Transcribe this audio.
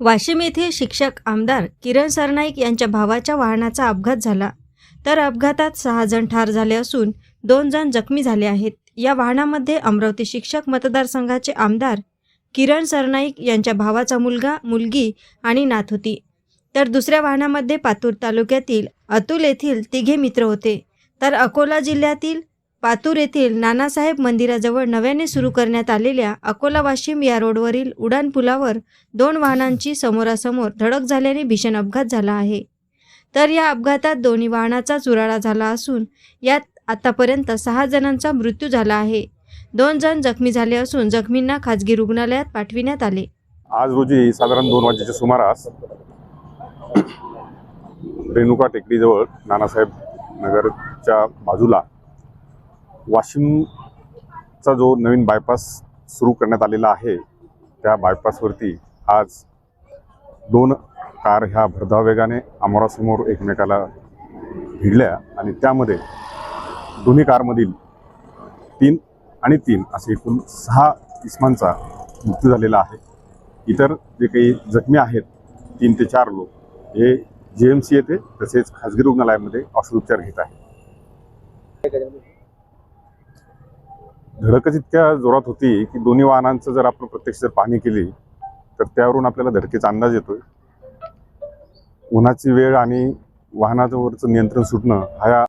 वाशिम येथे शिक्षक आमदार किरण सरनाईक यांच्या भावाच्या वाहनाचा अपघात झाला. तर अपघातात सहा जण ठार झाले असून दोन जण जखमी झाले आहेत. या वाहनामध्ये अमरावती शिक्षक मतदारसंघाचे आमदार किरण सरनाईक यांच्या भावाचा मुलगा मुलगी आणि नात होती. तर दुसऱ्या वाहनामध्ये पातूर तालुक्यातील अतुल येथील तिघे मित्र होते. तर अकोला जिल्ह्यातील पातूर येथील नानासाहेब मंदिराजवळ नव्याने सुरू करण्यात आलेल्या अकोला वाशिम या रोडवरील उडान पुलावर दोन वाहनांची समोरासमोर धडक झाल्याने भीषण अपघात झाला आहे. तर या अपघातात दोन्ही वाहनाचा चुराडा झाला असून यात आतापर्यंत सहा जणांचा मृत्यू झाला आहे. दोन जण जखमी झाले असून जखमींना खाजगी रुग्णालयात पाठविण्यात आले. आज रोजी साधारण दोन वाजेच्या सुमारास रेणुका टेकडीजवळ नानासाहेब नगरच्या बाजूला वाशिमचा जो नवीन बायपास सुरू करण्यात आलेला आहे त्या बायपासवरती आज दोन कार ह्या भरधाव वेगाने अमोरासमोर एकमेकाला भिडल्या आणि त्यामध्ये दोन्ही कारमधील तीन आणि तीन असे एकूण सहा इस्मांचा मृत्यू झालेला आहे. इतर जे काही जखमी आहेत तीन ते चार लोक हे जी एम सी येथे तसेच खाजगी रुग्णालयामध्ये औषधोपचार घेत आहेत. धडकच इतक्या जोरात होती की दोन्ही वाहनांचं जर आपण प्रत्यक्ष जर पाहणी केली तर त्यावरून आपल्याला धडकेचा अंदाज येतोय. उन्हाची वेळ आणि वाहनावरचं नियंत्रण सुटणं हा या